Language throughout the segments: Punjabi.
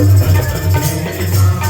I don't.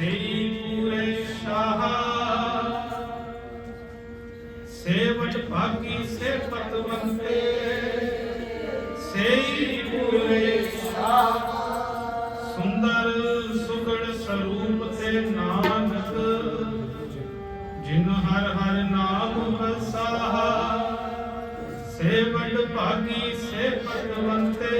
ਸ੍ਰੀ ਪੂਰੇ ਸ਼ਾਹ। ਸੇਵਟ ਭਾਗੀ ਸੇ ਪਤਵੰਤੇ ਸੇਈ ਪੂਰੇ ਸ਼ਾਹ। ਸੁੰਦਰ ਸੁਗਣ ਸਰੂਪ ਤੇ ਨਾਨਕ, ਜਿਨ ਹਰ ਹਰ ਨਾਮ ਵਸਾਹਾ ਸੇਵਟ ਭਾਗੀ ਸੇ ਪਤਵੰਤੇ